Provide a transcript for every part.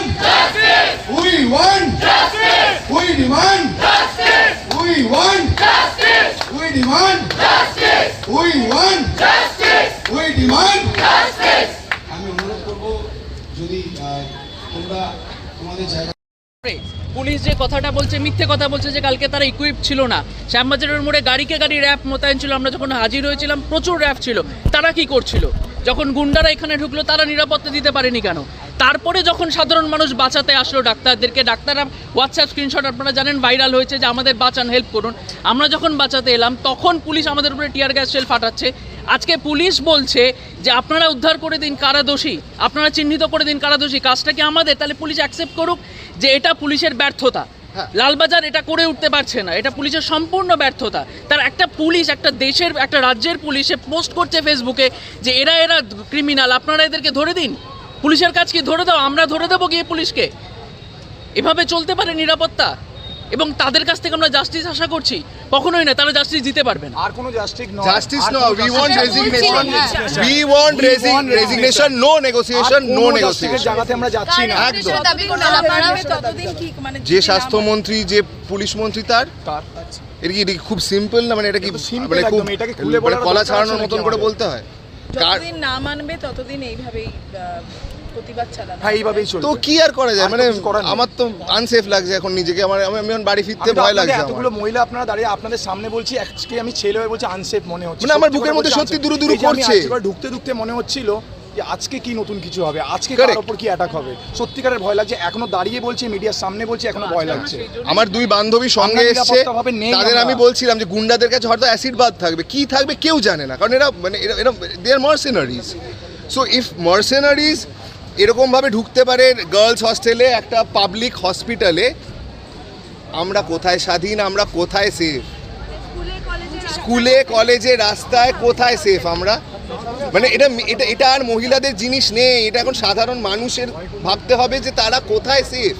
demand justice. We want justice. We demand justice. We want justice. We demand justice. We want justice. We demand justice. আমি অনুরোধ করব যদি তোমরা তোমাদের জায়গা পুলিশ যে কথাটা বলছে মিথ্যে কথা বলছে যে কালকে তারা ইকুইপ ছিল না শ্যামবাজারের মোড়ে গাড়িকে গাড়ি র্যাপ মোতায়েন ছিল আমরা যখন হাজির হয়েছিলাম প্রচুর র্যাপ ছিল তারা কি করছিল যখন গুন্ডারা এখানে ঢুকলো তারা নিরাপত্তা দিতে পারেনি কেন তারপরে যখন সাধারণ মানুষ বাঁচাতে আসলো ডাক্তারদেরকে ডাক্তাররা হোয়াটসঅ্যাপ স্ক্রিনশট আপনারা জানেন ভাইরাল হয়েছে যে আমাদের বাঁচান হেল্প করুন। আমরা যখন বাঁচাতে এলাম তখন পুলিশ আমাদের উপরে টিয়ার গ্যাস শেল ফাটাচ্ছে। আজকে পুলিশ বলছে যে আপনারা উদ্ধার করে দিন কারা দোষী? আপনারা চিহ্নিত করে দিন কারা দোষী? কাজটা কি আমাদের? তাহলে পুলিশ অ্যাকসেপ্ট করুক যে এটা পুলিশের ব্যর্থতা। লালবাজার এটা করে উঠতে পারছে না। এটা পুলিশের সম্পূর্ণ ব্যর্থতা। তার একটা পুলিশ একটা দেশের একটা রাজ্যের পুলিশে পোস্ট করছে ফেসবুকে যে এরা এরা ক্রিমিনাল আপনারা এদেরকে ধরে দিন। পুলিশের কাজ কি? ধরে দাও আমরা ধরে দেবো গিয়ে পুলিশকে। এভাবে চলতে পারে নিরাপত্তা। এবং তাদের কাছ থেকে আমরা জাস্টিস আশা করছি। কখনোই না তারা জাস্টিস দিতে পারবেন আর কোনো জাস্টিস নয়। Justice আর কোনো। We want We resi- want resignation, no negotiation, R no কোনো justice এর negotiation. জায়গাতে আমরা যাচ্ছি না। একদম। মানে যে স্বাস্থ্যমন্ত্রী যে পুলিশ মন্ত্রী তার তার। এটা কি কি খুব সিম্পল না? মানে এটা কি মানে খুব এটাকে খুলে মানে কলা ছাড়ানোর মতন করে বলতে হয়? যতদিন না মানবে ততদিন এইভাবেই আহ, প্রতিবাদ চালানো হ্যাঁ এইভাবেই চলবে। তো কি আর করা যায়? মানে আমার তো আনসেফ লাগছে এখন নিজেকে। আমার আমি আমি এখন বাড়ি ফিরতে ভয় আপনাদের লাগছে আমার। এতগুলো মহিলা আপনারা দাঁড়িয়ে আপনাদের সামনে বলছি আজকে আমি ছেলে হয়ে বলছি আনসেফ মনে হচ্ছে। মানে আমার বুকের মধ্যে সত্যি দূরে দুরু করছে। ঢুকতে ঢুকতে মনে হচ্ছিল যে আজকে কি নতুন কিছু হবে? আজকে. কার উপর কি অ্যাটাক হবে? সত্যিকারের ভয় লাগছে এখনও দাঁড়িয়ে বলছি মিডিয়ার সামনে বলছি এখনও ভয় লাগছে। আমার দুই বান্ধবী সঙ্গে এসছে তাদের আমি বলছিলাম যে গুন্ডাদের কাছে হয়তো অ্যাসিড বাদ থাকবে। কি থাকবে কেউ জানে না কারণ এরা মানে এরা এরা দে আর মার্সেনারিজ সো ইফ মার্সেনারিজ এরকমভাবে ঢুকতে পারে গার্লস হস্টেলে একটা পাবলিক হসপিটালে আমরা কোথায় স্বাধীন আমরা কোথায় সেফ স্কুলে কলেজে রাস্তায় কোথায় সেফ আমরা? মানে এটা এটা এটা আর মহিলাদের জিনিস নেই। এটা এখন সাধারণ মানুষের ভাবতে হবে যে তারা কোথায় সেফ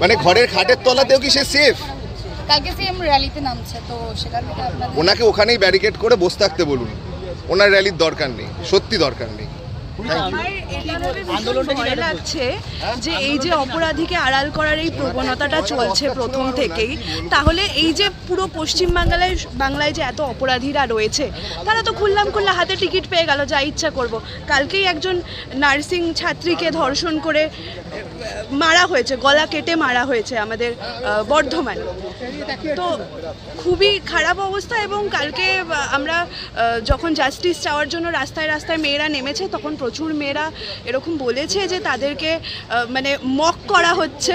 মানে ঘরের খাটের তলাতেও কি সে সেফ কালকে সিএম র্যালিতে নামছে তো সেখান থেকে আপনাদের ওনাকে ওখানেই ব্যারিকেড করে বসে থাকতে বলুন। ওনার র্যালির দরকার নেই সত্যি দরকার নেই। ভয় লাগছে যে এই যে অপরাধীকে আড়াল করার এই প্রবণতাটা চলছে প্রথম থেকেই তাহলে এই যে পুরো পশ্চিম বাংলায় যে এত অপরাধীরা রয়েছে, তারা তো খুললাম খুললা হাতে টিকিট পেয়ে গেল, যা ইচ্ছা করব। কালকেই একজন নার্সিং ছাত্রীকে ধর্ষণ করে মারা হয়েছে, গলা কেটে মারা হয়েছে আমাদের বর্ধমানে। তো খুবই খারাপ অবস্থা এবং কালকে আমরা যখন জাস্টিস চাওয়ার জন্য রাস্তায় রাস্তায় মেয়েরা নেমেছে, তখন প্রচুর মেয়েরা এরকম বলেছে যে তাদেরকে মানে মক করা হচ্ছে।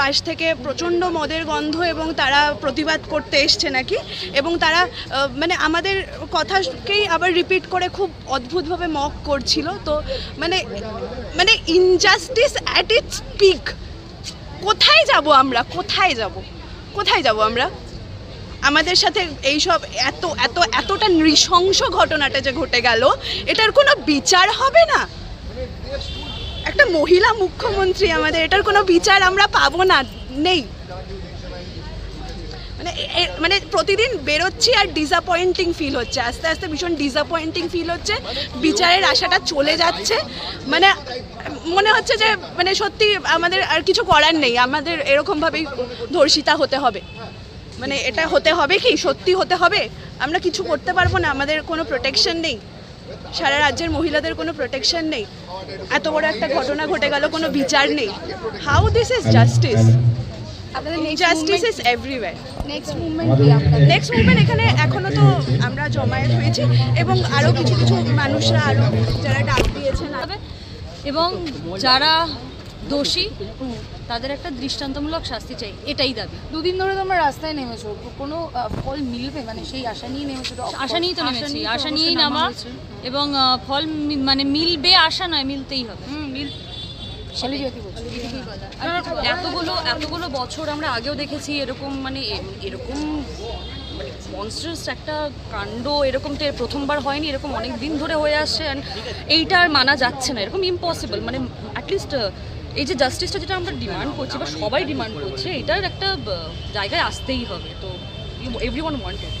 পাশ থেকে প্রচণ্ড মদের গন্ধ এবং তারা প্রতিবাদ করতে এসছে নাকি? এবং তারা মানে আমাদের কথাকেই আবার রিপিট করে খুব অদ্ভুতভাবে মক করছিল। তো মানে মানে ইনজাস্টিস অ্যাট ইটস পিক কোথায় যাব আমরা? কোথায় যাব? কোথায় যাব আমরা? আমাদের সাথে এইসব এত এত, এতটা নৃশংস ঘটনাটা যে ঘটে গেল, এটার কোনো বিচার হবে না? একটা মহিলা মুখ্যমন্ত্রী, আমাদের এটার কোনো বিচার আমরা পাবো না, নেই। মানে মানে প্রতিদিন বেরোচ্ছি আর ডিসঅ্যাপয়েন্টিং ফিল হচ্ছে, আস্তে আস্তে ভীষণ ডিসঅ্যাপয়েন্টিং ফিল হচ্ছে, বিচারের আশাটা চলে যাচ্ছে। মানে মনে হচ্ছে যে মানে সত্যি আমাদের আর কিছু করার নেই, আমাদের এরকমভাবেই ধর্ষিতা হতে হবে। মানে এটা হতে হবে কি? সত্যি হতে হবে? আমরা কিছু করতে পারব না, আমাদের কোনো প্রোটেকশন নেই। সারা রাজ্যের মহিলাদের কোনো প্রোটেকশন নেই। এত বড় একটা ঘটনা ঘটে গেল কোনো বিচার নেই। হাউ দিস ইজ জাস্টিস আপনাদের justice is everywhere next movement next movement এখানে এখনও তো আমরা জমায়েত হয়েছি এবং আরও কিছু কিছু মানুষরা আরও যারা ডাক দিয়েছেন। এবং যারা দোষী তাদের একটা দৃষ্টান্তমূলক শাস্তি চাই এটাই দাবি। দুদিন ধরে তোমরা রাস্তায় নেমেছো কোনো ফল মিলবে? মানে সেই আশা নিয়ে নেমেছো আশা নিয়েই তো নেমেছি নিয়ে আশা নিয়েই নামা এবং ফল মানে মিলবে আশা নয় মিলতেই হবে। মিল এতগুলো এতগুলো বছর আমরা আগেও দেখেছি এরকম মানে এরকম মানে মনস্টার্স একটা কাণ্ড এরকম প্রথমবার হয়নি এরকম অনেক দিন ধরে হয়ে আসছে অ্যান্ড এইটা আর মানা যাচ্ছে না এরকম ইম্পসিবল মানে অ্যাটলিস্ট এই যে জাস্টিসটা যেটা আমরা ডিমান্ড করছি বা সবাই ডিমান্ড করছে এটার একটা জায়গায় আসতেই হবে। তো এভরি ওয়ান ওয়ান্টেড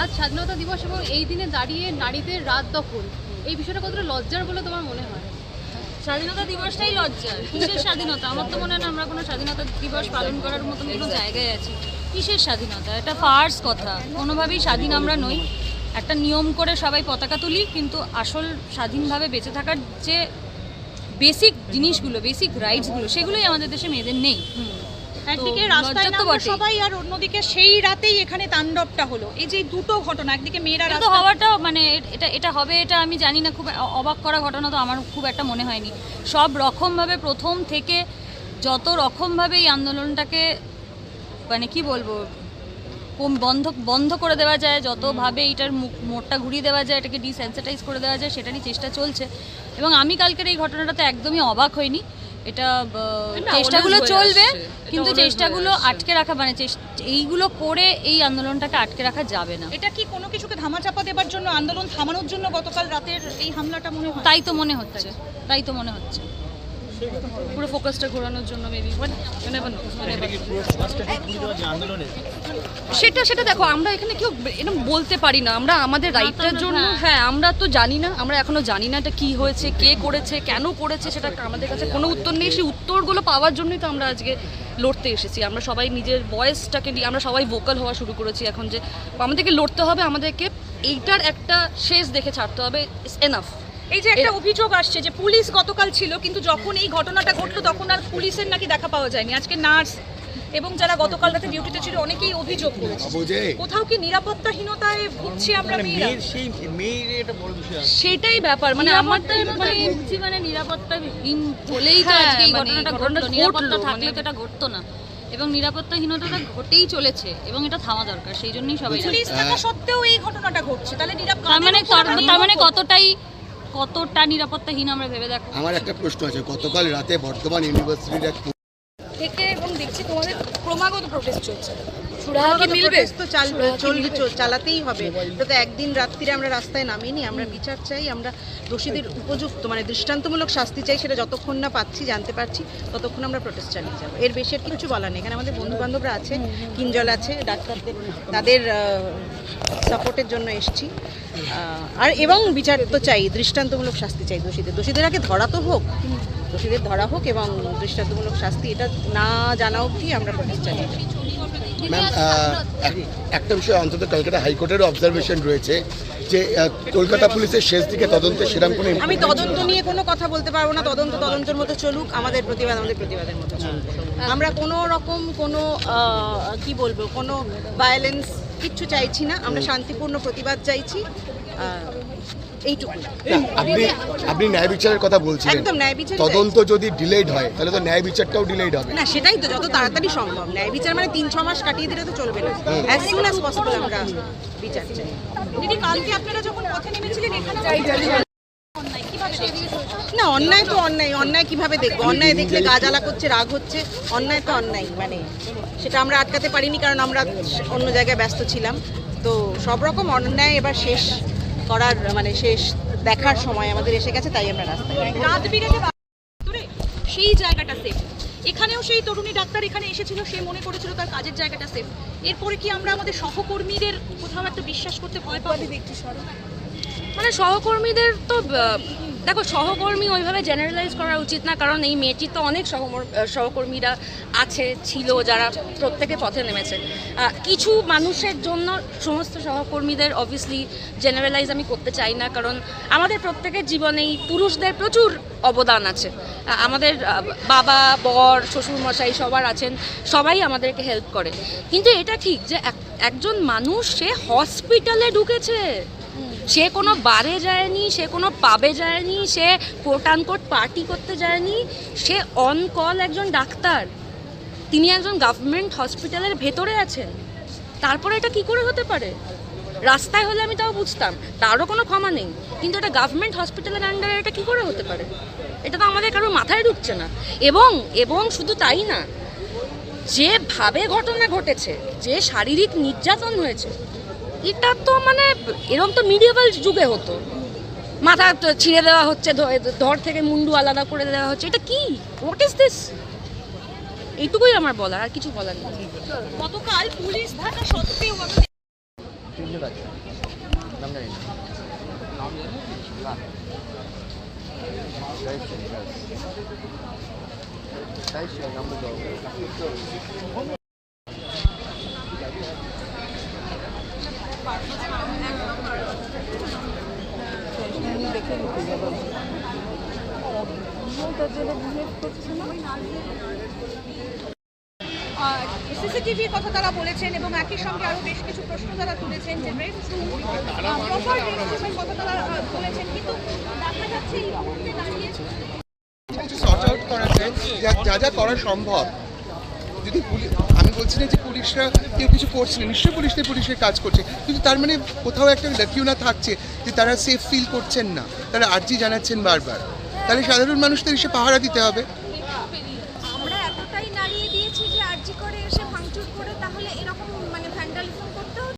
আজ স্বাধীনতা দিবস এবং এই দিনে দাঁড়িয়ে নারীদের রাত দখল এই বিষয়টা কতটা লজ্জার বলে তোমার মনে হয়? স্বাধীনতা দিবসটাই লজ্জার। কিসের স্বাধীনতা? আমার তো মনে হয় না আমরা কোনো স্বাধীনতা দিবস পালন করার মতন কোনো জায়গায় আছি। কিসের স্বাধীনতা? এটা ফার্স কথা। কোনোভাবেই স্বাধীন আমরা নই। একটা নিয়ম করে সবাই পতাকা তুলি কিন্তু আসল স্বাধীনভাবে বেঁচে থাকার যে বেসিক জিনিসগুলো বেসিক রাইটসগুলো সেগুলোই আমাদের দেশে মেয়েদের নেই। একদিকে রাস্তায় নামলো সবাই আর অন্যদিকে সেই রাতেই এখানে তাণ্ডবটা হলো। এই যে দুটো ঘটনা একদিকে মেয়েরা এটা তো হওয়াটাও মানে এটা এটা হবে এটা আমি জানি না খুব অবাক করা ঘটনা তো আমার খুব একটা মনে হয়নি। সব রকমভাবে প্রথম থেকে যত রকমভাবে এই আন্দোলনটাকে মানে কি বলব কম- বন্ধ বন্ধ করে দেওয়া যায় যতভাবে এটার মুখ মোড়টা ঘুরিয়ে দেওয়া যায় এটাকে ডিসেন্সিটাইজ করে দেওয়া যায় সেটারই চেষ্টা চলছে। এবং আমি কালকের এই ঘটনাটাতে একদমই অবাক হইনি। এটা চেষ্টাগুলো চলবে কিন্তু চেষ্টাগুলো আটকে রাখা মানে এইগুলো করে এই আন্দোলনটাকে আটকে রাখা যাবে না। এটা কি কোনো কিছুকে ধামাচাপা দেবার জন্য আন্দোলন থামানোর জন্য গতকাল রাতের এই হামলাটা মনে হয়? তাই তো মনে হচ্ছে তাই তো মনে হচ্ছে। পুরো ফোকাসটা ঘোরানোর জন্য মেবি সেটা সেটা দেখো আমরা এখানে কেউ এরকম বলতে পারি না। আমরা আমাদের রাইটটার জন্য হ্যাঁ। আমরা তো জানি না আমরা এখনও জানি না এটা কি হয়েছে কে করেছে কেন করেছে সেটা আমাদের কাছে কোনো উত্তর নেই। সেই উত্তরগুলো পাওয়ার জন্যই তো আমরা আজকে লড়তে এসেছি। আমরা সবাই নিজের ভয়েসটাকে নিয়ে আমরা সবাই ভোকাল হওয়া শুরু করেছি এখন যে আমাদেরকে লড়তে হবে আমাদেরকে এইটার একটা শেষ দেখে ছাড়তে হবে এনাফ এই যে একটা অভিযোগ আসছে যে পুলিশ গতকাল ছিল কিন্তু যখন এই ঘটনাটা ঘটলো তখন আর পুলিশের নাকি দেখা পাওয়া যায়নি। আজকে নার্স এবং যারা গতকাল রাতে ডিউটিতে ছিল অনেকেই অভিযোগ করেছে। কোথাও কি নিরাপত্তাহীনতায় ভুগছি আমরা মেয়েরা? সেটাই ব্যাপার। মানে আমার তো মানে মানে ভুগছি মানে নিরাপত্তাহীন বলেই তো হ্যাঁ, আজকে এই মানে ঘটনাটা ঘটলো। নিরাপত্তা থাকলে মানে- তো এটা ঘটতো না। এবং নিরাপত্তাহীনতাটা ঘটেই চলেছে এবং এটা থামা দরকার সেই জন্যই সবাই পুলিশ থাকা সত্ত্বেও এই ঘটনাটা ঘটছে। তাহলে নিরাপ তার মানে তার মানে কতটাই কতটা নিরাপত্তাহীন আমরা ভেবে দেখো? আমার একটা প্রশ্ন আছে গতকাল রাতে বর্তমান ইউনিভার্সিটির এক থেকে এবং দেখছি তোমাদের ক্রমাগত প্রোটেস্ট চলছে। সুরাহা মিলবে? তো চলবে চালাতেই হবে। তো একদিন রাত্রিরে আমরা রাস্তায় নামিনি আমরা বিচার চাই আমরা দোষীদের উপযুক্ত মানে দৃষ্টান্তমূলক শাস্তি চাই সেটা যতক্ষণ না পাচ্ছি জানতে পারছি ততক্ষণ আমরা প্রোটেস্ট চালিয়ে যাব। এর বেশি আর কিছু বলার নেই। এখানে আমাদের বন্ধু বান্ধবরা আছে কিঞ্জল আছে ডাক্তারদের তাদের সাপোর্টের জন্য এসছি। আর এবং বিচার তো চাই দৃষ্টান্তমূলক শাস্তি চাই দোষীদের। দোষীদের আগে ধরা তো হোক দোষীদের ধরা হোক এবং দৃষ্টান্তমূলক শাস্তি এটা না জানা অবধি আমরা প্রোটেস্ট চালিয়ে যাব। ম্যাম একটা বিষয় অন্তত কলকাতা হাইকোর্টের অবজারভেশন রয়েছে যে কলকাতা পুলিশের শেষ দিকে তদন্তে সেরকম কোনো আমি তদন্ত নিয়ে কোনো কথা বলতে পারব না। তদন্ত তদন্তের মতো চলুক আমাদের প্রতিবাদ আমাদের প্রতিবাদের মতো চলুক। আমরা কোনো রকম কোনো কি বলব কোনো ভায়োলেন্স কিচ্ছু চাইছি না। আমরা শান্তিপূর্ণ প্রতিবাদ চাইছি। এইটুকু না, আপনি আপনি ন্যায় বিচারের কথা বলছিলেন। একদম ন্যায় বিচার তদন্ত যদি ডিলেড হয় তাহলে তো ন্যায় বিচারটাও ডিলেড হবে। না সেটাই তো যত তাড়াতাড়ি সম্ভব। ন্যায় বিচার মানে তিন ছ মাস কাটিয়ে দিলে তো চলবে না। অ্যাজ সুন অ্যাজ পসিবল আমরা বিচার চাই। দিদি কালকে আপনারা যখন পথে নেমেছিলেন এখানে না অন্যায় তো অন্যায়। অন্যায় কীভাবে দেখব? অন্যায় দেখলে গা জ্বালা করছে রাগ হচ্ছে। অন্যায় তো অন্যায় মানে সেটা আমরা আটকাতে পারিনি কারণ আমরা অন্য জায়গায় ব্যস্ত ছিলাম। তো সব রকম অন্যায় এবার শেষ। করার মানে শেষ দেখার সময় আমাদের এসে গেছে তাই আমরা রাস্তায় রাত বিরেতে ভিতরে সেই জায়গাটা সেফ এখানেও সেই তরুণী ডাক্তার এখানে এসেছিল সে মনে করেছিল তার কাজের জায়গাটা সেফ এরপরে কি আমরা আমাদের সহকর্মীদের কোথাও একটা বিশ্বাস করতে ভয় পাবো? দেখছি মানে সহকর্মীদের তো দেখো, সহকর্মী ওইভাবে জেনারেলাইজ করা উচিত না, কারণ এই মেয়েটির তো অনেক সহকর্মীরা আছে, ছিল, যারা প্রত্যেকে পথে নেমেছে। কিছু মানুষের জন্য সমস্ত সহকর্মীদের অবভিয়াসলি জেনারেলাইজ আমি করতে চাই না, কারণ আমাদের প্রত্যেকের জীবনেই পুরুষদের প্রচুর অবদান আছে। আমাদের বাবা, বর, শ্বশুরমশাই সবার আছেন, সবাই আমাদেরকে হেল্প করে। কিন্তু এটা ঠিক যে এক- একজন মানুষ সে হসপিটালে ঢুকেছে। সে কোনো বারে যায়নি, সে কোনো পাবে যায়নি, সে কোট আনকোট পার্টি করতে যায়নি, সে অন কল একজন ডাক্তার। তিনি একজন গভর্নমেন্ট হসপিটালের ভেতরে আছেন। তারপরে এটা কি করে হতে পারে? রাস্তায় হলে আমি তাও বুঝতাম, তারও কোনো ক্ষমা নেই। কিন্তু এটা গভর্নমেন্ট হসপিটালের আন্ডারে এটা কি করে হতে পারে? এটা তো আমাদের কারোর মাথায় ঢুকছে না। এবং এবং শুধু তাই না যেভাবে ঘটনা ঘটেছে, যে শারীরিক নির্যাতন হয়েছে এটা তো মানে এরকম তো মিডিয়াল যুগে হতো। মাথা ছিঁড়ে দেওয়া হচ্ছে ধর থেকে মুন্ডু আলাদা করে দেওয়া হচ্ছে। এটা কি? হোয়াট ইজ দিস এইটুকুই আমার বলার, আর কিছু বলার নেই। গতকাল পুলিশ থাকা সত্ত্বেও সিসিটিভির কথা তারা বলেছেন এবং একই সঙ্গে আরও বেশ কিছু প্রশ্ন তারা তুলেছেন যে কথা বলেছেন কিন্তু দেখা যাচ্ছে যা যা করা সম্ভব যদি পুলিশ আমি বলছি না যে পুলিশরা কেউ কিছু করছে না, নিশ্চয়ই পুলিশ নিয়ে পুলিশের কাজ করছে। কিন্তু তার মানে কোথাও একটা লেকিউনা থাকছে যে তারা সেফ ফিল করছেন না। তারা আর্জি জানাচ্ছেন বারবার। তাহলে সাধারণ মানুষদের এসে পাহারা দিতে হবে।